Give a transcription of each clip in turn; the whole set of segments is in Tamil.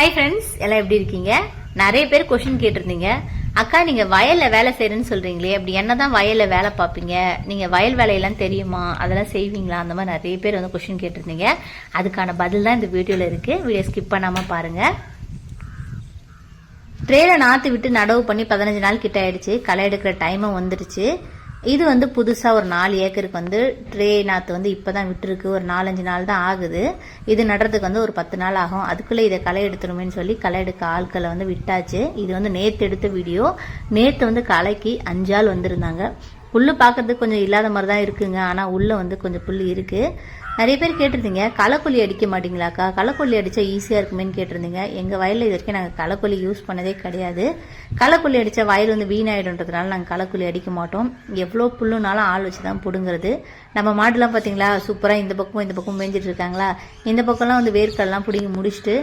ஹாய் ஃப்ரெண்ட்ஸ் எல்லாம் எப்படி இருக்கீங்க? நிறைய பேர் கொஷின் கேட்டிருந்தீங்க. அக்கா நீங்க வயல்ல வேலை செய்யறேன்னு சொல்றீங்களே அப்படி என்னதான் வயல்ல வேலை பார்ப்பீங்க? நீங்க வயல் வேலையெல்லாம் தெரியுமா? அதெல்லாம் செய்வீங்களா? அந்த மாதிரி நிறைய பேர் வந்து கொஷின் கேட்டிருந்தீங்க. அதுக்கான பதில் தான் இந்த வீடியோல இருக்கு. வீடியோ ஸ்கிப் பண்ணாம பாருங்க. ட்ரேல நாற்று விட்டு நடவு பண்ணி பதினஞ்சு நாள் கிட்ட ஆயிடுச்சு. களை எடுக்கிற டைமும் வந்துடுச்சு. இது வந்து புதுசாக ஒரு நாலு ஏக்கருக்கு வந்து ட்ரே நாற்று வந்து இப்போ தான் விட்டுருக்கு. ஒரு நாலஞ்சு நாள் தான் ஆகுது. இது நடுறதுக்கு வந்து ஒரு பத்து நாள் ஆகும். அதுக்குள்ளே இதை களை எடுத்துருமேன்னு சொல்லி களை எடுக்க ஆட்களை வந்து விட்டாச்சு. இது வந்து நேற்று எடுத்த வீடியோ. நேற்று வந்து களைக்கு அஞ்சு ஆள் வந்திருந்தாங்க. புல்லு பார்க்கறதுக்கு கொஞ்சம் இல்லாத மாதிரி தான் இருக்குங்க. ஆனால் உள்ளே வந்து கொஞ்சம் புல் இருக்குது நிறைய பேர் கேட்டிருந்தீங்க களைக்கொல்லி அடிக்க மாட்டீங்களாக்கா? களைக்கொல்லி அடித்தா ஈஸியாக இருக்குமேன்னு கேட்டிருந்தீங்க. எங்கள் வயலில் இது வரைக்கும் நாங்கள் களைக்கொல்லி யூஸ் பண்ணதே கிடையாது. களைக்கொல்லி அடித்தா வயல் வந்து வீணாயிடுன்றதுனால நாங்கள் களைக்கொல்லி அடிக்க மாட்டோம். எவ்வளோ புல்லுனாலும் ஆள் வச்சு தான் பிடுங்கிறது. நம்ம மாடுலாம் பார்த்தீங்களா சூப்பராக இந்த பக்கமும் இந்த பக்கமும் மேய்ஞ்சிட்டு இருக்காங்களா? இந்த பக்கம்லாம் வந்து வேர்க்கடலாம் பிடிங்கி முடிச்சுட்டு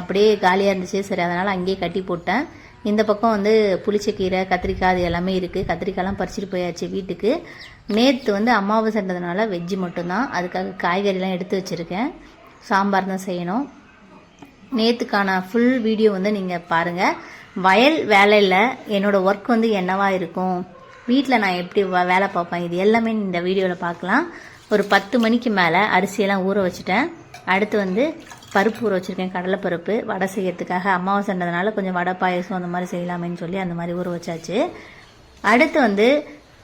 அப்படியே காலியாக இருந்துச்சு. சரி அதனால் அங்கேயே கட்டி போட்டேன். இந்த பக்கம் வந்து புளிச்சக்கீரை கத்திரிக்காய் அது எல்லாமே இருக்குது கத்திரிக்காய்லாம் பறிச்சுட்டு போயாச்சு வீட்டுக்கு. நேற்று வந்து அமாவாசைன்றதுனால வெஜ்ஜு மட்டும்தான். அதுக்காக காய்கறிலாம் எடுத்து வச்சுருக்கேன். சாம்பார் தான் செய்யணும். நேற்றுக்கான ஃபுல் வீடியோ வந்து நீங்கள் பாருங்கள் வயல் வேலையில் என்னோடய ஒர்க் வந்து என்னவா இருக்கும்? வீட்டில் நான் எப்படி வேலை பார்ப்பேன்? இது எல்லாமே இந்த வீடியோவில் பார்க்கலாம். ஒரு பத்து மணிக்கு மேலே அரிசியெல்லாம் ஊற வச்சுட்டேன். அடுத்து வந்து பருப்பு ஊற வச்சுருக்கேன். கடலைப்பருப்பு. வடை செய்யறதுக்காக அமாவாசைன்றதுனால கொஞ்சம் வடை பாயசம் அந்த மாதிரி செய்யலாமேன்னு சொல்லி அந்த மாதிரி ஊற வச்சாச்சு. அடுத்து வந்து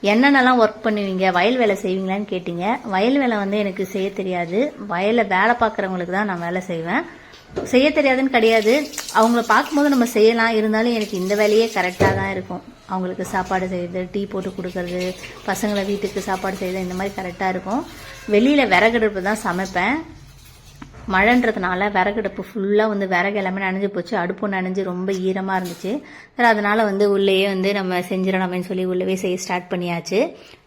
என்னென்னலாம் ஒர்க் பண்ணுவீங்க? வயல் வேலை செய்வீங்களான்னு கேட்டீங்க. வயல் வேலை வந்து எனக்கு செய்ய தெரியாது. வயலில் வேலை பார்க்குறவங்களுக்கு தான் நான் வேலை செய்வேன். செய்ய தெரியாதுன்னு கிடையாது. அவங்கள பார்க்கும்போது நம்ம செய்யலாம். இருந்தாலும் எனக்கு இந்த வேலையே கரெக்டாக தான் இருக்கும். அவங்களுக்கு சாப்பாடு செய்யுது டீ போட்டு கொடுக்கறது பசங்களை வீட்டுக்கு சாப்பாடு செய்யுது இந்த மாதிரி கரெக்டாக இருக்கும். வெளியில் விறகடுப்பு தான் சமைப்பேன். மழைன்றதுனால விறகடுப்பு ஃபுல்லாக வந்து விறகு எல்லாமே நனைஞ்சு போச்சு. அடுப்பு நனைஞ்சு ரொம்ப ஈரமாக இருந்துச்சு. சரி அதனால் வந்து உள்ளேயே வந்து நம்ம செஞ்சிடலாமேன்னு சொல்லி உள்ளவே செய்ய ஸ்டார்ட் பண்ணியாச்சு.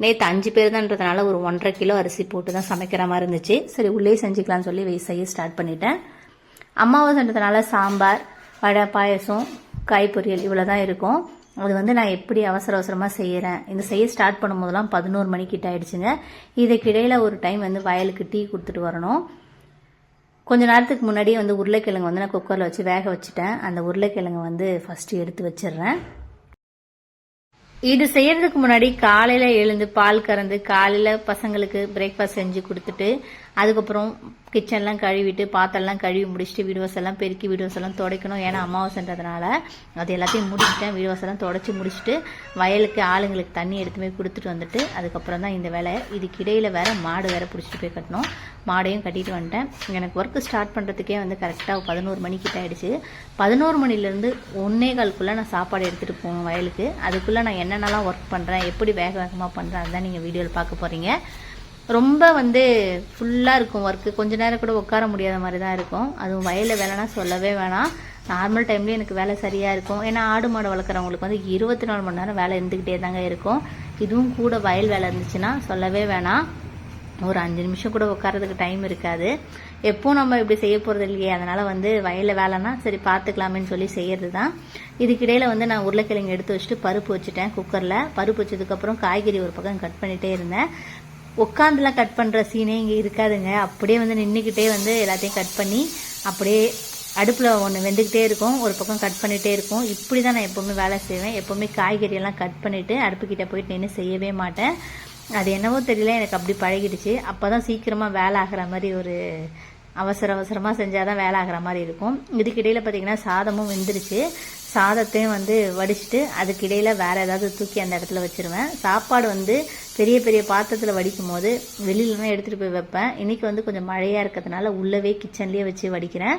நேற்று அஞ்சு பேர் தான்றதுனால ஒரு ஒன்றரை கிலோ அரிசி போட்டு தான் சமைக்கிற மாதிரி இருந்துச்சு. சரி உள்ளே செஞ்சுக்கலாம்னு சொல்லி செய்ய ஸ்டார்ட் பண்ணிட்டேன். அமாவாசைன்றதுனால சாம்பார் வடை பாயசம் காய் பொரியல் இவ்வளோ தான் இருக்கும். அது வந்து நான் எப்படி அவசர அவசரமாக செய்கிறேன் இந்த செய்ய ஸ்டார்ட் பண்ணும்போதெல்லாம் பதினோரு மணிக்கிட்ட ஆயிடுச்சுங்க. இதுக்கிடையில் ஒரு டைம் வந்து வயலுக்கு டீ கொடுத்துட்டு வரணும். கொஞ்ச நேரத்துக்கு முன்னாடியே வந்து உருளைக்கிழங்கு வந்து நான் குக்கரில் வச்சு வேக வச்சுட்டேன். அந்த உருளைக்கிழங்கு வந்து ஃபஸ்ட்டு எடுத்து வச்சிடுறேன். இது செய்யறதுக்கு முன்னாடி காலையில எழுந்து பால் கறந்து காலையில பசங்களுக்கு பிரேக்ஃபாஸ்ட் செஞ்சு கொடுத்துட்டு அதுக்கப்புறம் கிச்சன்லாம் கழுவிட்டு பாத்திரம்லாம் கழுவி முடிச்சுட்டு வீடியோஸ் எல்லாம் பெருக்கி வீடியோஸ் எல்லாம் துடைக்கணும். ஏன்னா அமாவாசைன்றதுனால அது எல்லாத்தையும் முடிச்சுட்டேன். வீடியோஸ் எல்லாம் தொடச்சி முடிச்சுட்டு வயலுக்கு ஆளுங்களுக்கு தண்ணி எடுத்து போய் கொடுத்துட்டு வந்துட்டு அதுக்கப்புறம் தான் இந்த வேலை. இதுக்கு இடையில வேற மாடு வேற பிடிச்சிட்டு போய் கட்டணும். மாடையும் கட்டிட்டு வந்துட்டேன். எனக்கு ஒர்க்கு ஸ்டார்ட் பண்ணுறதுக்கே வந்து கரெக்டாக பதினோரு மணிக்கிட்ட ஆயிடுச்சு. பதினோரு மணிலேருந்து ஒன்னே கால்குள்ளே நான் சாப்பாடு எடுத்துகிட்டு போகணும் வயலுக்கு. அதுக்குள்ளே நான் என்னென்னலாம் ஒர்க் பண்ணுறேன் எப்படி வேக வேகமாக பண்ணுறேன் அதுதான் நீங்கள் வீடியோவில் பார்க்க போகிறீங்க ரொம்ப வந்து ஃபுல்லாக இருக்கும் ஒர்க்கு கொஞ்ச நேரம் கூட உட்கார முடியாத மாதிரி தான் இருக்கும். அதுவும் வயலில் வேலைனா சொல்லவே வேணாம். நார்மல் டைம்லேயும் எனக்கு வேலை சரியாக இருக்கும். ஏன்னா ஆடு மாடு வளர்க்குறவங்களுக்கு வந்து இருபத்தி நாலு மணி நேரம் வேலை இருந்துக்கிட்டே தாங்க இருக்கும். இதுவும் கூட வயல் வேலை இருந்துச்சுன்னா சொல்லவே வேணாம். ஒரு அஞ்சு நிமிஷம் கூட உட்காரதுக்கு டைம் இருக்காது. எப்போ நம்ம இப்படி செய்ய போகிறது இல்லையே. அதனால் வந்து வயலில் வேலைன்னா சரி பார்த்துக்கலாமேன்னு சொல்லி செய்கிறது தான் இதுக்கிடையில் வந்து நான் உருளைக்கிழங்கு எடுத்து வச்சுட்டு பருப்பு வச்சுட்டேன் குக்கரில் பருப்பு வச்சதுக்கப்புறம் காய்கறி ஒரு பக்கம் கட் பண்ணிகிட்டே இருந்தேன். உட்காந்துலாம் கட் பண்ணுற சீனே இங்கே இருக்காதுங்க. அப்படியே வந்து நின்றுக்கிட்டே வந்து எல்லாத்தையும் கட் பண்ணி அப்படியே அடுப்பில் ஒன்று வெந்துக்கிட்டே இருக்கும். ஒரு பக்கம் கட் பண்ணிகிட்டே இருக்கும். இப்படி தான் நான் எப்போவுமே வேலை செய்வேன். எப்போவுமே காய்கறியெல்லாம் கட் பண்ணிவிட்டு அடுப்புக்கிட்ட போயிட்டு நின்று செய்யவே மாட்டேன். அது என்னவோ தெரியல எனக்கு அப்படி பழகிடுச்சு. அப்போ தான் சீக்கிரமாக வேலை ஆகிற மாதிரி ஒரு அவசர அவசரமாக செஞ்சால் தான் வேலை ஆகிற மாதிரி இருக்கும். இதுக்கிடையில் பார்த்தீங்கன்னா சாதமும் வெந்துருச்சு. சாதத்தையும் வந்து வடிச்சிட்டு அதுக்கிடையில் வேறு ஏதாவது தூக்கி அந்த இடத்துல வச்சிருவேன். சாப்பாடு வந்து பெரிய பெரிய பாத்திரத்தில் வடிக்கும் போது வெளியிலலாம் எடுத்துகிட்டு போய் வைப்பேன். இன்னைக்கு வந்து கொஞ்சம் மழையாக இருக்கிறதுனால உள்ளவே கிச்சன்லேயே வச்சு வடிக்கிறேன்.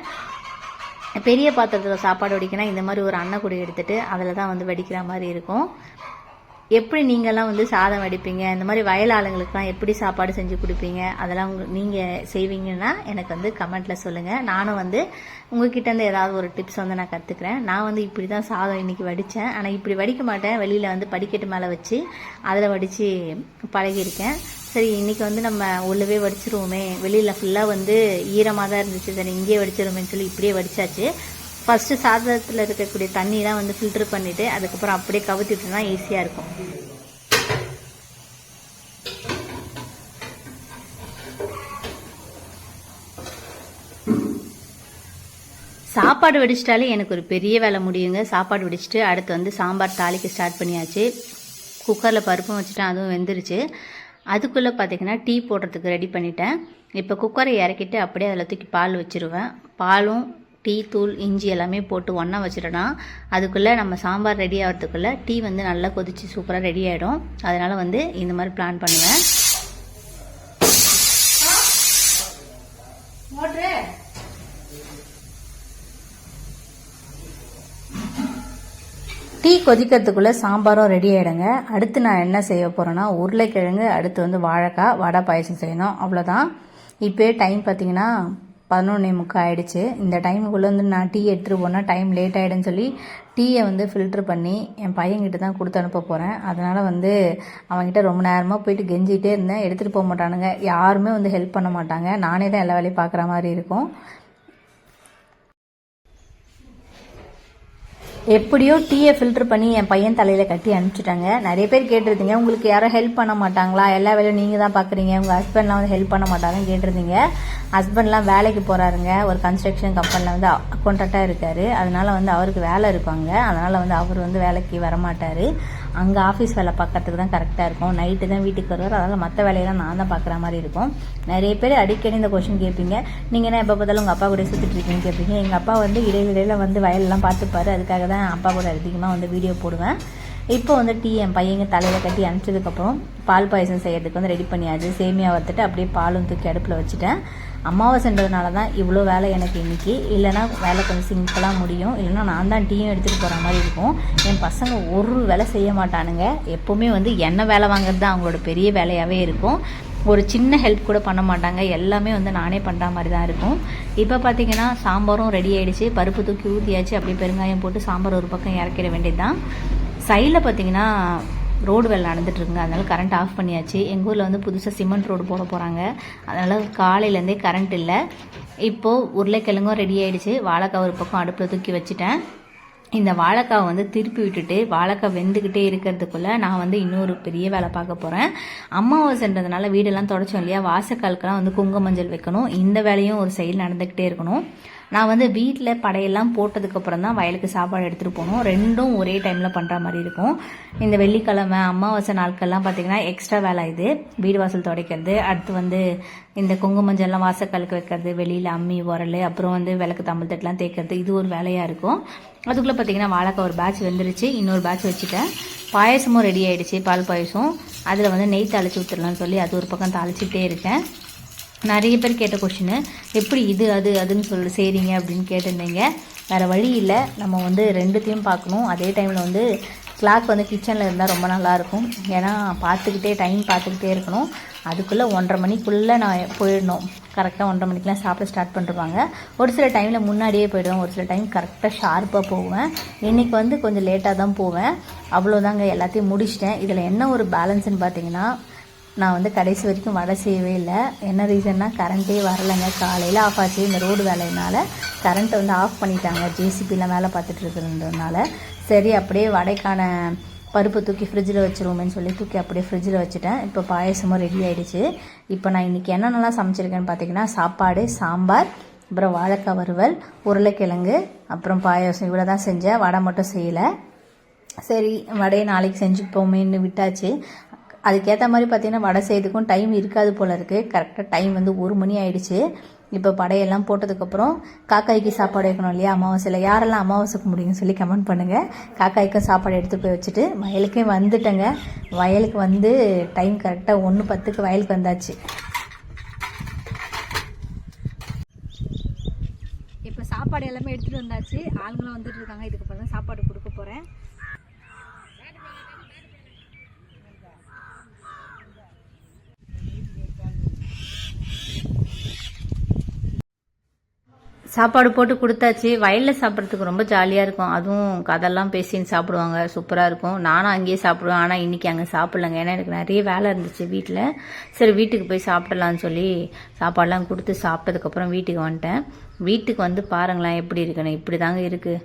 பெரிய பாத்திரத்தில் சாப்பாடு வடிக்கினா இந்த மாதிரி ஒரு அன்னக்குடி எடுத்துகிட்டு அதில் தான் வந்து வடிக்கிற மாதிரி இருக்கும். எப்படி நீங்கள்லாம் வந்து சாதம் வடிப்பீங்க? இந்த மாதிரி வயல் ஆளுங்களுக்குலாம் எப்படி சாப்பாடு செஞ்சு கொடுப்பீங்க? அதெல்லாம் உங்க நீங்கள் செய்வீங்கன்னா எனக்கு வந்து கமெண்ட்டில் சொல்லுங்கள் நானும் வந்து உங்ககிட்ட இருந்து ஏதாவது ஒரு டிப்ஸ் வந்து நான் கற்றுக்குறேன் நான் வந்து இப்படி தான் சாதம் இன்னைக்கு வடித்தேன் ஆனால் இப்படி வடிக்க மாட்டேன். வெளியில் வந்து படிக்கட்டு மேலே வச்சு அதில் வடித்து பழகியிருக்கேன். சரி இன்றைக்கி வந்து நம்ம உள்ளவே வடிச்சிருவோமே. வெளியில் ஃபுல்லாக வந்து ஈரமாக தான் இருந்துச்சு. சரி இங்கேயே வடிச்சிருவோமேன்னு சொல்லி இப்படியே வடிச்சாச்சு. ஃபஸ்ட்டு சாதத்தில் இருக்கக்கூடிய தண்ணியெலாம் வந்து ஃபில்டர் பண்ணிவிட்டு அதுக்கப்புறம் அப்படியே கவுத்திட்டுனா ஈஸியாக இருக்கும். சாப்பாடு வடிச்சிட்டாலே வெடிச்சிட்டாலே எனக்கு ஒரு பெரிய வேலை முடியுங்க. சாப்பாடு வெடிச்சிட்டு அடுத்து வந்து சாம்பார் தாளிக்க ஸ்டார்ட் பண்ணியாச்சு. குக்கரில் பருப்பும் வச்சுட்டேன் அதுவும் வெந்துருச்சு. அதுக்குள்ளே பார்த்தீங்கன்னா டீ போடுறதுக்கு ரெடி பண்ணிட்டேன். இப்போ குக்கரை இறக்கிட்டு அப்படியே அதில் தூக்கி பால் வச்சுருவேன். பாலும் டீ தூள் இஞ்சி எல்லாமே போட்டு ஒன்றா வச்சிட்டோன்னா அதுக்குள்ளே நம்ம சாம்பார் ரெடி ஆகிறதுக்குள்ளே டீ வந்து நல்லா கொதிச்சு சூப்பராக ரெடி ஆகிடும் அதனால் வந்து இந்த மாதிரி பிளான் பண்ணுவேன். டீ கொதிக்கிறதுக்குள்ளே சாம்பாரும் ரெடி ஆகிடுங்க அடுத்து நான் என்ன செய்ய போகிறேன்னா உருளைக்கிழங்கு அடுத்து வந்து வாழைக்காய் வடை பாயசம் செய்யணும். அவ்வளோதான் இப்போயே டைம் பார்த்தீங்கன்னா பதினொன்னே முக்கால் ஆகிடுச்சு இந்த டைமுக்குள்ளே வந்து நான் டீ எடுத்துகிட்டு போனால் டைம் லேட் ஆகிடுன்னு சொல்லி டீயை வந்து ஃபில்ட்ரு பண்ணி என் பையன்கிட்ட தான் கொடுத்து அனுப்ப போகிறேன் அதனால் வந்து அவன்கிட்ட ரொம்ப நேரமாக போயிட்டு கெஞ்சிக்கிட்டே இருந்தேன். எடுத்துகிட்டு போக மாட்டானுங்க. யாருமே வந்து ஹெல்ப் பண்ண மாட்டாங்க. நானே தான் எல்லா வேலையும் பார்க்குற மாதிரி இருக்கும். எப்படியோ டீயை ஃபில்டர் பண்ணி என் பையன் தலையில் கட்டி அனுப்பிச்சிட்டாங்க. நிறைய பேர் கேட்டிருந்தீங்க. உங்களுக்கு யாரும் ஹெல்ப் பண்ண மாட்டாங்களா? எல்லா வேலையும் நீங்கள் தான் பார்க்குறீங்க உங்கள் ஹஸ்பண்ட்லாம் வந்து ஹெல்ப் பண்ண மாட்டாங்கன்னு கேட்டிருந்தீங்க. ஹஸ்பண்ட்லாம் வேலைக்கு போகிறாருங்க ஒரு கன்ஸ்ட்ரக்ஷன் கம்பெனியில் வந்து அக்கௌண்ட்டாக இருக்கார். அதனால் வந்து அவருக்கு வேலை இருப்பாங்க அதனால் வந்து அவர் வந்து வேலைக்கு வரமாட்டார். அங்கே ஆஃபீஸ் வேலை பார்க்கறதுக்கு தான் கரெக்டாக இருக்கும். நைட்டு தான் வீட்டுக்கு வருவார். அதனால் மற்ற வேலையெல்லாம் நான் தான் பார்க்குற மாதிரி இருக்கும். நிறைய பேர் அடிக்கடி இந்த கொஷின் கேட்பீங்க. நீங்கள் என்ன எப்போ பார்த்தாலும் உங்கள் அப்பா கூட சுற்றிட்டு இருக்கீங்கன்னு கேட்பீங்க. எங்கள் அப்பா வந்து இடையிடையில் வந்து வயலெல்லாம் பார்த்துப்பாரு. அதுக்காக தான் அப்பா கூட அதிகமாக வந்து வீடியோ போடுவேன். இப்போ வந்து டீ என் பையங்க தலையில் கட்டி அனுப்பிச்சதுக்கப்புறம் பால் பாயசம் செய்யறதுக்கு வந்து ரெடி பண்ணியாச்சு. சேமியா வறுத்துட்டு அப்படியே பாலும் தூக்கி அடுப்பில் வச்சுட்டேன். அமாவாசைன்றதுனால தான் இவ்வளோ வேலை எனக்கு இன்னைக்கு. இல்லைனா வேலை கொஞ்சம் சிம்பிளாக முடியும். இல்லைனா நான் தான் டீயும் எடுத்துகிட்டு போகிற மாதிரி இருக்கும். என் பசங்க ஒரு வேலை செய்ய மாட்டானுங்க. எப்போவுமே வந்து என்ன வேலை வாங்குறது தான் அவங்களோட பெரிய வேலையாகவே இருக்கும். ஒரு சின்ன ஹெல்ப் கூட பண்ண மாட்டாங்க. எல்லாமே வந்து நானே பண்ணுற மாதிரி தான் இருக்கும். இப்போ பார்த்தீங்கன்னா சாம்பாரும் ரெடி ஆகிடுச்சு பருப்பு தூக்கி ஊற்றியாச்சு அப்படியே பெருங்காயம் போட்டு சாம்பார் ஒரு பக்கம் இறக்கிட வேண்டியது தான் சைடில் பார்த்தீங்கன்னா ரோடு வேலை நடந்துட்டுருக்குங்க. அதனால் கரண்ட் ஆஃப் பண்ணியாச்சு. எங்கள் ஊரில் வந்து புதுசாக சிமெண்ட் ரோடு போட போகிறாங்க அதனால் காலையிலேருந்தே கரண்ட் இல்லை. இப்போது உருளைக்கிழங்கும் ரெடி ஆகிடுச்சு வாழைக்காய் ஒரு பக்கம் அடுப்பில் தூக்கி வச்சுட்டேன். இந்த வாழைக்காவை வந்து திருப்பி விட்டுட்டு வாழைக்காய் வெந்துக்கிட்டே இருக்கிறதுக்குள்ளே நான் வந்து இன்னொரு பெரிய வேலை பார்க்க போகிறேன் அம்மாவாசைன்றதுனால வீடெல்லாம் தொடச்சோம் இல்லையா? வாசக்காலுக்கெல்லாம் வந்து குங்கும மஞ்சள் வைக்கணும். இந்த வேலையும் ஒரு சைடு நடந்துக்கிட்டே இருக்கணும். நான் வந்து வீட்டில் படையெல்லாம் போட்டதுக்கப்புறம் தான் வயலுக்கு சாப்பாடு எடுத்துகிட்டு போகணும். ரெண்டும் ஒரே டைமில் பண்ணுற மாதிரி இருக்கும். இந்த வெள்ளிக்கிழமை அமாவாசை நாட்கள்லாம் பார்த்தீங்கன்னா எக்ஸ்ட்ரா வேலை இது. வீடு வாசல் துடைக்கிறது அடுத்து வந்து இந்த குங்குமஞ்சள்லாம் வாசக்கலுக்கு வைக்கிறது வெளியில் அம்மி உரல் அப்புறம் வந்து விளக்கு தமிழ் தட்டெலாம் தேய்க்கிறது இது ஒரு வேலையாக இருக்கும். அதுக்குள்ளே பார்த்தீங்கன்னா வாழைக்காய் ஒரு பேட்ச் வெந்துருச்சு இன்னொரு பேட்ச் வச்சுட்டேன். பாயசமும் ரெடி ஆகிடுச்சு பால் பாயசம். அதில் வந்து நெய் தாளிச்சு ஊற்றுலான்னு சொல்லி அது ஒரு பக்கம் தாளிச்சுட்டே இருக்கேன். நிறைய பேர் கேட்ட கொஷினு எப்படி இது அது அதுன்னு சொல்லி செய்கிறீங்க அப்படின்னு கேட்டிருந்தீங்க. வேறு வழி இல்லை. நம்ம வந்து ரெண்டுத்தையும் பார்க்கணும். அதே டைமில் வந்து கிளாக் வந்து கிச்சனில் இருந்தால் ரொம்ப நல்லாயிருக்கும் ஏன்னா பார்த்துக்கிட்டே டைம் பார்த்துக்கிட்டே இருக்கணும். அதுக்குள்ளே ஒன்றரை மணிக்குள்ளே நான் போயிடணும். கரெக்டாக ஒன்றரை மணிக்கெலாம் சாப்பிட ஸ்டார்ட் பண்ணிருவாங்க. ஒரு சில டைமில் முன்னாடியே போயிடுவேன். ஒரு சில டைம் கரெக்டாக ஷார்ப்பாக போவேன். இன்றைக்கி வந்து கொஞ்சம் லேட்டாக தான் போவேன். அவ்வளோதாங்க எல்லாத்தையும் முடிச்சிட்டேன். இதில் என்ன ஒரு பேலன்ஸ்னு பார்த்தீங்கன்னா நான் வந்து கடைசி வரைக்கும் வடை செய்யவே இல்லை. என்ன ரீசன்னா கரண்ட்டே வரலைங்க. காலையில் ஆஃப் ஆச்சு. இந்த ரோடு வேலையினால் கரண்ட்டை வந்து ஆஃப் பண்ணிட்டாங்க. ஜேசிபியில் வேலை பார்த்துட்டு இருக்கிறதுனால. சரி அப்படியே வடைக்கான பருப்பு தூக்கி ஃப்ரிட்ஜில் வச்சுருவோமேனு சொல்லி தூக்கி அப்படியே ஃப்ரிட்ஜில் வச்சுட்டேன். இப்போ பாயசமும் ரெடி ஆகிடுச்சு இப்போ நான் இன்றைக்கி என்னென்னலாம் சமைச்சிருக்கேன்னு பார்த்தீங்கன்னா சாப்பாடு சாம்பார் அப்புறம் வாழைக்காய் வறுவல் உருளைக்கிழங்கு அப்புறம் பாயசம். இவ்வளோ தான் செஞ்சேன். வடை மட்டும் செய்யலை. சரி வடையை நாளைக்கு செஞ்சுப்போமேன்னு விட்டாச்சு. அதுக்கேற்ற மாதிரி பார்த்தீங்கன்னா வடை செய்யறதுக்கும் டைம் இருக்காது போல இருக்குது கரெக்டாக டைம் வந்து ஒரு மணி ஆயிடுச்சு. இப்போ படையெல்லாம் போட்டதுக்கப்புறம் காக்காய்க்கு சாப்பாடு வைக்கணும் இல்லையா? அமாவாசையில் யாரெல்லாம் அமாவாசைக்கு முடியும்னு சொல்லி கமெண்ட் பண்ணுங்கள் காக்காய்க்கும் சாப்பாடு எடுத்து போய் வச்சுட்டு வயலுக்கே வந்துட்டேங்க. வயலுக்கு வந்து டைம் கரெக்டாக ஒன்று பத்துக்கு வயலுக்கு வந்தாச்சு. இப்போ சாப்பாடு எல்லாமே எடுத்துகிட்டு வந்தாச்சு. ஆளுங்களும் வந்துட்டு இருக்காங்க. இதுக்கப்புறம் தான் சாப்பாடு கொடுக்க போகிறேன் சாப்பாடு போட்டு கொடுத்தாச்சு. வயலில் சாப்பிட்றதுக்கு ரொம்ப ஜாலியாக இருக்கும். அதுவும் கதெல்லாம் பேசின்னு சாப்பிடுவாங்க. சூப்பராக இருக்கும். நானும் அங்கேயே சாப்பிடுவேன். ஆனால் இன்றைக்கி அங்கே சாப்பிட்லங்க. ஏன்னா எனக்கு நிறைய வேலை இருந்துச்சு வீட்டில் சரி வீட்டுக்கு போய் சாப்பிடலான்னு சொல்லி சாப்பாடெலாம் கொடுத்து சாப்பிட்டதுக்கப்புறம் வீட்டுக்கு வந்துட்டேன். வீட்டுக்கு வந்து பாருங்களேன் எப்படி இருக்குன்னு. இப்படி தாங்க இருக்குது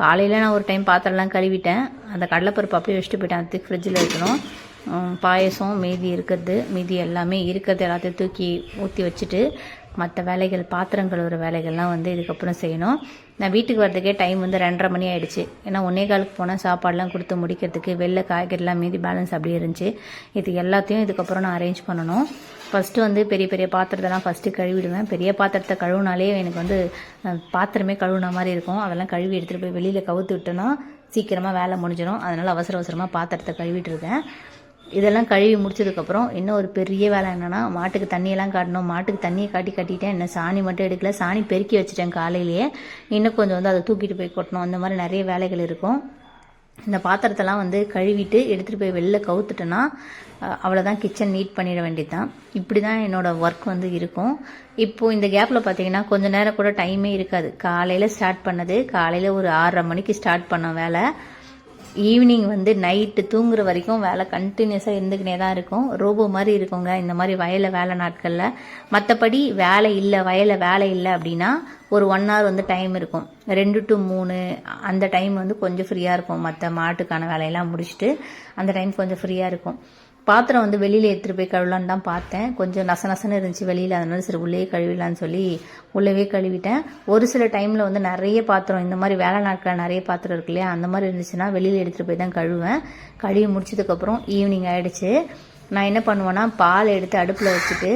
காலையில் நான் ஒரு டைம் பாத்திரம்லாம் கழுவிட்டேன். அந்த கடலைப்பருப்பு அப்படியே வச்சுட்டு போயிட்டேன். அதுக்கு ஃப்ரிட்ஜில் வைக்கணும். பாயசம் மீதி இருக்கிறது. மீதி எல்லாமே இருக்கிறது எல்லாத்தையும் தூக்கி ஊற்றி வச்சுட்டு மற்ற வேலைகள் பாத்திரம் கழுவுற வேலைகள்லாம் வந்து இதுக்கப்புறம் செய்யணும். நான் வீட்டுக்கு வரதுக்கே டைம் வந்து ரெண்டரை மணி ஆயிடுச்சு. ஏன்னா ஒன்னே காலுக்கு போனால் சாப்பாடுலாம் கொடுத்து முடிக்கிறதுக்கு வெளில காய்கறிலாம் மீதி பேலன்ஸ் அப்படியே இருந்துச்சு. இது எல்லாத்தையும் இதுக்கப்புறம் நான் அரேஞ்ச் பண்ணணும். ஃபஸ்ட்டு வந்து பெரிய பெரிய பாத்திரத்தெல்லாம் ஃபஸ்ட்டு கழுவிடுவேன். பெரிய பாத்திரத்தை கழுவுனாலே எனக்கு வந்து பாத்திரமே கழுவுன மாதிரி இருக்கும். அதெல்லாம் கழுவி எடுத்துகிட்டு போய் வெளியில் கவுத்து விட்டோன்னா சீக்கிரமாக வேலை முடிஞ்சிடும். அதனால் அவசர அவசரமாக பாத்திரத்தை கழுவிட்டு இருக்கேன். இதெல்லாம் கழுவி முடிச்சதுக்கப்புறம் இன்னும் ஒரு பெரிய வேலை என்னென்னா மாட்டுக்கு தண்ணியெல்லாம் காட்டணும். மாட்டுக்கு தண்ணியை காட்டி கட்டிட்டேன். என்ன சாணி மட்டும் எடுக்கல. சாணி பெருக்கி வச்சுட்டேன் காலையிலேயே. இன்னும் கொஞ்சம் வந்து அதை தூக்கிட்டு போய் கொட்டணும். அந்த மாதிரி நிறைய வேலைகள் இருக்கும். இந்த பாத்திரத்தெல்லாம் வந்து கழுவிட்டு எடுத்துகிட்டு போய் வெளில கவுத்துட்டேன்னா அவ்வளோதான் கிச்சன் நீட் பண்ணிட வேண்டியது தான் இப்படி தான் என்னோடய ஒர்க் வந்து இருக்கும். இப்போது இந்த கேப்பில் பார்த்தீங்கன்னா கொஞ்ச நேரம் கூட டைமே இருக்காது. காலையில் ஸ்டார்ட் பண்ணது காலையில் ஒரு ஆறரை மணிக்கு ஸ்டார்ட் பண்ண வேலை. ஈவினிங் வந்து நைட்டு தூங்குற வரைக்கும் வேலை கண்டினியூஸாக இருந்துக்கினே தான் இருக்கும். ரோபோ மாதிரி இருக்குங்க. இந்த மாதிரி வயலில் வேலை நாட்களில். மற்றபடி வேலை இல்லை வயலில் வேலை இல்லை அப்படின்னா ஒரு ஒன் ஹவர் வந்து டைம் இருக்கும். ரெண்டு டு மூணு அந்த டைம் வந்து கொஞ்சம் ஃப்ரீயாக இருக்கும். மற்ற மாட்டுக்கான வேலையெல்லாம் முடிச்சுட்டு அந்த டைம் கொஞ்சம் ஃப்ரீயாக இருக்கும். பாத்திரம் வந்து வெளியில் எடுத்துகிட்டு போய் கழுவலான்னு தான் பார்த்தேன். கொஞ்சம் நச நசன்னு இருந்துச்சு வெளியில். அதனால சரி உள்ளே கழுவிடலான்னு சொல்லி உள்ளவே கழுவிட்டேன். ஒரு சில டைமில் வந்து நிறைய பாத்திரம் இந்த மாதிரி வேலை நாட்களில் நிறைய பாத்திரம் இருக்கு இல்லையா? அந்த மாதிரி இருந்துச்சுன்னா வெளியில் எடுத்துகிட்டு போய் தான் கழுவேன். கழுவி முடிச்சதுக்கப்புறம் ஈவினிங் ஆகிடுச்சு நான் என்ன பண்ணுவேன்னா பால் எடுத்து அடுப்பில் வச்சுட்டு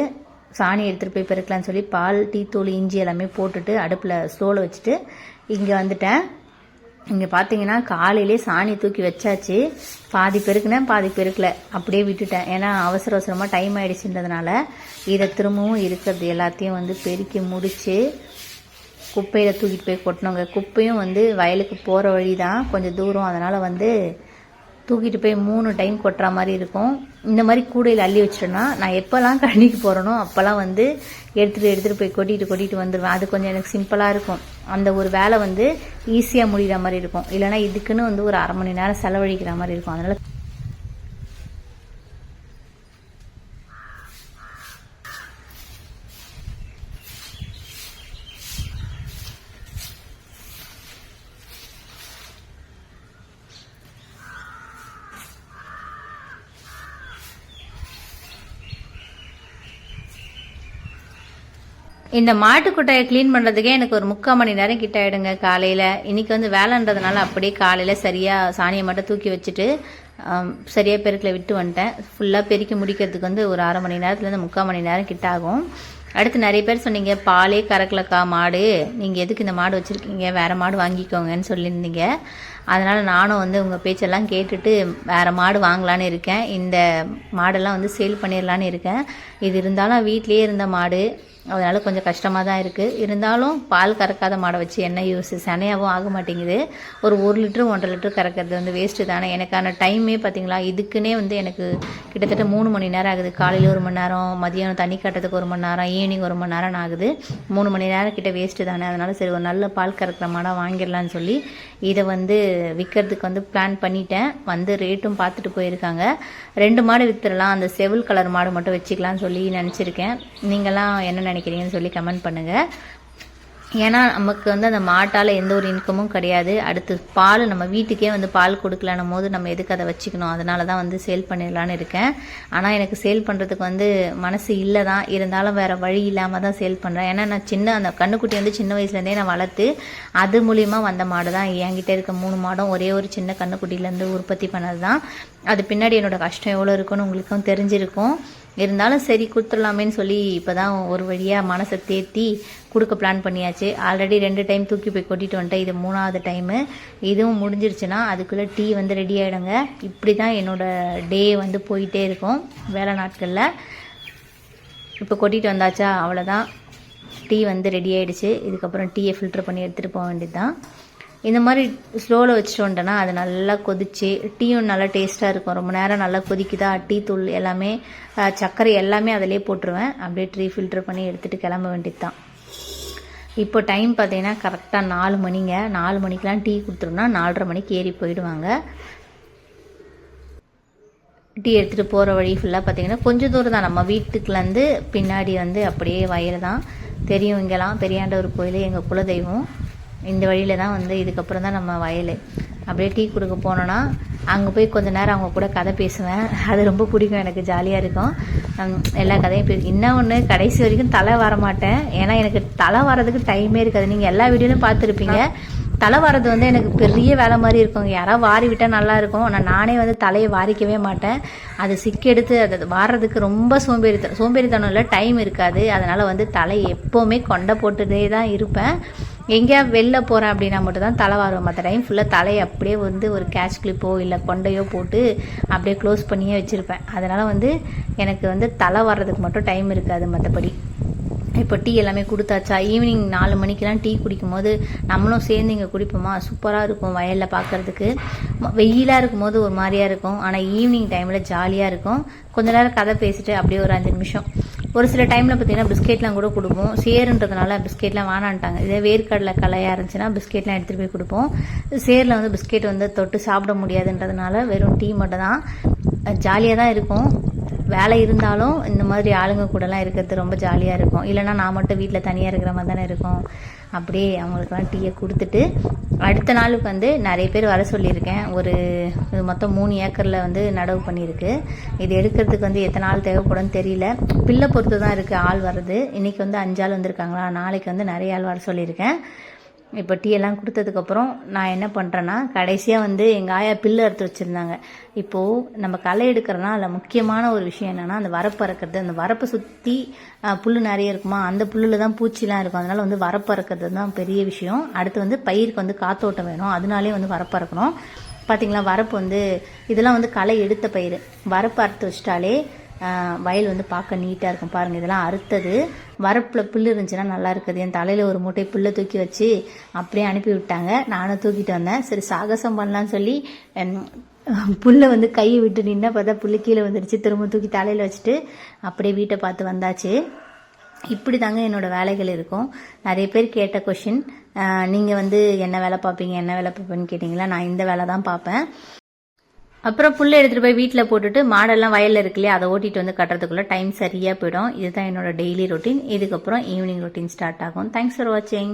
சாணி எடுத்துகிட்டு போய் பெருக்கலான்னு சொல்லி பால் டீ தூள் இஞ்சி எல்லாமே போட்டுட்டு அடுப்பில் ஸ்லோவில் வச்சுட்டு இங்கே வந்துட்டேன். இங்கே பார்த்தீங்கன்னா காலையிலே சாணி தூக்கி வச்சாச்சு. பாதி பெருக்குனேன் பாதி பெருக்கலை. அப்படியே விட்டுட்டேன். ஏன்னா அவசர அவசரமாக டைம் ஆகிடுச்சுன்றதுனால இதை திரும்பவும் இருக்கிறது எல்லாத்தையும் வந்து பெருக்கி முடித்து குப்பையில் தூக்கிட்டு போய் கொட்டினோங்க குப்பையும் வந்து வயலுக்கு போகிற வழி தான் கொஞ்சம் தூரம். அதனால் வந்து தூக்கிட்டு போய் மூணு டைம் கொட்டுற மாதிரி இருக்கும். இந்த மாதிரி கூடையில் அள்ளி வச்சிட்டோன்னா நான் எப்போல்லாம் கழனிக்கு போகிறேனோ அப்போல்லாம் வந்து எடுத்துகிட்டு எடுத்துகிட்டு போய் கொட்டிட்டு கொட்டிட்டு வந்துடுவேன் அது கொஞ்சம் எனக்கு சிம்பிளாக இருக்கும். அந்த ஒரு வேலை வந்து ஈஸியாக முடிகிற மாதிரி இருக்கும். இல்லைன்னா இதுக்குன்னு வந்து ஒரு அரை மணி நேரம் செலவழிக்கிற மாதிரி இருக்கும். அதனால் இந்த மாட்டுக்குட்டையை க்ளீன் பண்ணுறதுக்கே எனக்கு ஒரு முக்கால் மணி நேரம் கிட்ட ஆகிடுங்க காலையில். இன்றைக்கி வந்து வேலைன்றதுனால அப்படியே காலையில் சரியாக சாணியை மட்டும் தூக்கி வச்சுட்டு சரியாக பெருக்கில் விட்டு வந்துட்டேன். ஃபுல்லாக பெருக்கி முடிக்கிறதுக்கு வந்து ஒரு அரை மணி நேரத்துலேருந்து முக்கால் மணி நேரம் கிட்ட ஆகும். அடுத்து நிறைய பேர் சொன்னீங்க பாலே கறக்கலக்கா மாடு. நீங்கள் எதுக்கு இந்த மாடு வச்சுருக்கீங்க? வேறு மாடு வாங்கிக்கோங்கன்னு சொல்லியிருந்தீங்க. அதனால் நானும் வந்து உங்கள் பேச்செல்லாம் கேட்டுட்டு வேறு மாடு வாங்கலான்னு இருக்கேன். இந்த மாடெல்லாம் வந்து சேல் பண்ணிடலான்னு இருக்கேன். இது இருந்தாலும் வீட்டிலேயே இருந்த மாடு. அதனால் கொஞ்சம் கஷ்டமாக தான் இருக்குது இருந்தாலும் பால் கறக்காத மாடை வச்சு என்ன யூஸ் சனையாகவும் ஆக மாட்டேங்குது. ஒரு ஒரு லிட்டரு ஒன்றரை லிட்டரு கறக்கிறது வந்து வேஸ்ட்டு தானே. எனக்கான டைமே பார்த்தீங்களா இதுக்குன்னே வந்து எனக்கு கிட்டத்தட்ட மூணு மணி நேரம் ஆகுது. காலையில் ஒரு மணி நேரம் மதியானம் தண்ணி கட்டுறதுக்கு ஒரு மணி நேரம் ஈவினிங் ஒரு மணி நேரம் ஆகுது. மூணு மணி நேரம் கிட்ட வேஸ்ட்டு தானே. அதனால் சரி ஒரு நல்ல பால் கறக்கிற மாடாக வாங்கிடலான்னு சொல்லி இதை வந்து விற்கிறதுக்கு வந்து பிளான் பண்ணிட்டேன். வந்து ரேட்டும் பார்த்துட்டு போயிருக்காங்க. ரெண்டு மாடு விற்றுடலாம் அந்த செவில் கலர் மாடு மட்டும் வச்சுக்கலாம்னு சொல்லி நினச்சிருக்கேன். நீங்களாம் என்ன நினைக்கிறீங்கன்னு சொல்லி கமெண்ட் பண்ணுங்கள் ஏன்னா நமக்கு வந்து அந்த மாட்டால் எந்த ஒரு இன்கமும் கிடையாது. அடுத்து பால் நம்ம வீட்டுக்கே வந்து பால் கொடுக்கலான போது நம்ம எதுக்கு அதை வச்சுக்கணும்? அதனால தான் வந்து சேல் பண்ணிடலான்னு இருக்கேன். ஆனால் எனக்கு சேல் பண்ணுறதுக்கு வந்து மனசு இல்லை தான் இருந்தாலும் வேறு வழி இல்லாமல் தான் சேல் பண்ணுறேன் ஏன்னா நான் சின்ன அந்த கண்ணுக்குட்டி வந்து சின்ன வயசுலேருந்தே நான் வளர்த்து அது மூலிமா வந்த மாடு தான் என்கிட்ட இருக்க மூணு மாடும் ஒரே ஒரு சின்ன கண்ணுக்குட்டியிலேருந்து உற்பத்தி பண்ணது தான் அது பின்னாடி என்னோட கஷ்டம் எவ்வளோ இருக்குன்னு உங்களுக்கும் தெரிஞ்சிருக்கும். இருந்தாலும் சரி கொடுத்துடலாமேன்னு சொல்லி இப்போ தான் ஒரு வழியாக மனசை தேத்தி கொடுக்க பிளான் பண்ணியாச்சு. ஆல்ரெடி ரெண்டு டைம் தூக்கி போய் கொட்டிட்டு வந்துட்டேன். இது மூணாவது டைமு இதுவும் முடிஞ்சிருச்சுன்னா அதுக்குள்ளே டீ வந்து ரெடி ஆகிடுங்க இப்படி தான் என்னோடய டே வந்து போயிட்டே இருக்கும் வேலை நாட்களில். இப்போ கொட்டிட்டு வந்தாச்சா? அவ்வளோதான் டீ வந்து ரெடி ஆகிடுச்சு இதுக்கப்புறம் டீயை ஃபில்டர் பண்ணி எடுத்துகிட்டு போக வேண்டியது தான் இந்த மாதிரி ஸ்லோவில் வச்சுட்டு அது நல்லா கொதிச்சு டீயும் நல்லா டேஸ்ட்டாக இருக்கும். ரொம்ப நேரம் நல்லா கொதிக்குதா டீ தூள் எல்லாமே சர்க்கரை எல்லாமே அதிலே போட்டுருவேன். அப்படியே டீ ஃபில்டர் பண்ணி எடுத்துகிட்டு கிளம்ப வேண்டியது தான் இப்போ டைம் பார்த்தீங்கன்னா கரெக்டாக நாலு மணிங்க. நாலு மணிக்கெலாம் டீ கொடுத்துருனா நாலரை மணிக்கு ஏறி போயிடுவாங்க. டீ எடுத்துகிட்டு போகிற வழி ஃபுல்லாக பார்த்தீங்கன்னா கொஞ்சம் தூரம் தான். நம்ம வீட்டுக்குலேருந்து பின்னாடி வந்து அப்படியே வயல் தான் தெரியும் இங்கெல்லாம் பெரியாண்டவர் கோயில் எங்கள் குலதெய்வம். இந்த வழியில் தான் வந்து இதுக்கப்புறம் தான் நம்ம வயல். அப்படியே டீ கொடுக்க போனோன்னா அங்கே போய் கொஞ்ச நேரம் அவங்க கூட கதை பேசுவேன். அது ரொம்ப பிடிக்கும் எனக்கு ஜாலியாக இருக்கும். எல்லா கதையும் பே இன்னும் ஒன்று கடைசி வரைக்கும் தலை வர மாட்டேன். ஏன்னா எனக்கு தலை வரதுக்கு டைமே இருக்காது. நீங்கள் எல்லா வீடியோலையும் பார்த்துருப்பீங்க. தலை வர்றது வந்து எனக்கு பெரிய வேலை மாதிரி இருக்கும் யாராவது வாரி விட்டால் நல்லா இருக்கும். ஆனால் நானே வந்து தலையை வாரிக்கவே மாட்டேன். அது சிக்கெடுத்து அது வாடுறதுக்கு ரொம்ப சோம்பேறித்தனம் சோம்பேறித்தனம் இல்லை டைம் இருக்காது. அதனால் வந்து தலை எப்போவுமே கொண்டை போட்டுட்டே தான் இருப்பேன். எங்கேயா வெளில போகிறேன் அப்படின்னா மட்டும் தான் தலை வாருவேன் மற்ற டைம் ஃபுல்லாக தலையை அப்படியே வந்து ஒரு கேட்ச் கிளிப்போ இல்லை கொண்டையோ போட்டு அப்படியே க்ளோஸ் பண்ணியே வச்சுருப்பேன். அதனால் வந்து எனக்கு வந்து தலை வர்றதுக்கு மட்டும் டைம் இருக்காது மற்றபடி இப்போ டீ எல்லாமே கொடுத்தாச்சா? ஈவினிங் நாலு மணிக்கெலாம் டீ குடிக்கும் போது நம்மளும் சேர்ந்து இங்கே குடிப்போமா? சூப்பராக இருக்கும் வயலில் பார்க்கறதுக்கு வெயிலாக இருக்கும் போது ஒரு மாதிரியாக இருக்கும். ஆனால் ஈவினிங் டைமில் ஜாலியாக இருக்கும். கொஞ்ச நேரம் கதை பேசிட்டு அப்படியே ஒரு அஞ்சு நிமிஷம். ஒரு சில டைமில் பார்த்தீங்கன்னா பிஸ்கெட்லாம் கூட கொடுப்போம். சேருன்றதுனால பிஸ்கெட்லாம் வேணான்ட்டாங்க. இதே வேர்க்கடலை கலையாக இருந்துச்சுன்னா பிஸ்கெட்லாம் எடுத்துகிட்டு போய் கொடுப்போம். சேரில் வந்து பிஸ்கெட் வந்து தொட்டு சாப்பிட முடியாதுன்றதுனால வெறும் டீ மட்டும் தான். ஜாலியாக தான் இருக்கும். வேலை இருந்தாலும் இந்த மாதிரி ஆளுங்க கூடலாம் இருக்கிறது ரொம்ப ஜாலியாக இருக்கும். இல்லைன்னா நான் மட்டும் வீட்டில் தனியாக இருக்கிற மாதிரி தானே இருக்கும். அப்படியே அவங்களுக்குலாம் டீயை கொடுத்துட்டு அடுத்த நாளுக்கு வந்து நிறைய பேர் வர சொல்லியிருக்கேன். ஒரு இது மொத்தம் மூணு ஏக்கரில் வந்து நடவு பண்ணியிருக்கு. இது எடுக்கிறதுக்கு வந்து எத்தனை நாள் தேவைப்படும்னு தெரியல. பிள்ளை பொறுத்து தான் இருக்குது ஆள் வர்றது. இன்றைக்கி வந்து அஞ்சு ஆள் வந்திருக்காங்களா? நாளைக்கு வந்து நிறைய ஆள் வர சொல்லியிருக்கேன். இப்போ டீ எல்லாம் கொடுத்ததுக்கப்புறம் நான் என்ன பண்ணுறேன்னா கடைசியாக வந்து எங்கள் ஆயா பில்லு அறுத்து வச்சுருந்தாங்க. இப்போது நம்ம களை எடுக்கிறனா அதில் முக்கியமான ஒரு விஷயம் என்னென்னா அந்த வரப்பு அறுக்கிறது. அந்த வரப்பை சுற்றி புல் நிறைய இருக்குமா? அந்த புல்லில் தான் பூச்சிலாம் இருக்கும். அதனால் வந்து வரப்பு அறுக்கிறது தான் பெரிய விஷயம். அடுத்து வந்து பயிருக்கு வந்து காத்தோட்டம் வேணும். அதனாலே வந்து வரப்பு அறுக்கணும். பார்த்தீங்களா வரப்பு வந்து இதெல்லாம் வந்து களை எடுத்த பயிர் வரப்பு அறுத்து வச்சிட்டாலே வயல் வந்து பார்க்க நீட்டாக இருக்கும். பாருங்கள் இதெல்லாம் அறுத்தது. வரப்பில் புல் இருந்துச்சுன்னா நல்லா இருக்குது. என் தலையில் ஒரு மூட்டை புல்லை தூக்கி வச்சு அப்படியே அனுப்பி விட்டாங்க. நானும் தூக்கிட்டு வந்தேன். சரி சாகசம் பண்ணலான்னு சொல்லி புல்லை வந்து கையை விட்டு நின்ன பார்த்தா புல்லு கீழே வந்துடுச்சு திரும்ப தூக்கி தலையில் வச்சுட்டு அப்படியே வீட்டை பார்த்து வந்தாச்சு. இப்படி தாங்க என்னோட வேலைகள் இருக்கும். நிறைய பேர் கேட்ட கொஷின் நீங்கள் வந்து என்ன வேலை பார்ப்பீங்க என்ன வேலை பார்ப்பேன்னு கேட்டிங்களா? நான் இந்த வேலை தான் பார்ப்பேன். அப்புறம் புல்லை எடுத்துகிட்டு போய் வீட்டில் போட்டுட்டு மாடெல்லாம் வயலில் இருக்கு இல்லையா அதை ஓட்டிட்டு வந்து கட்டுறதுக்குள்ளே டைம் சரியாக போயிடும். இதுதான் என்னோட டெய்லி ரொட்டீன் இதுக்கப்புறம் ஈவினிங் ரொட்டீன் ஸ்டார்ட் ஆகும். தேங்க்ஸ் ஃபார் வாட்சிங்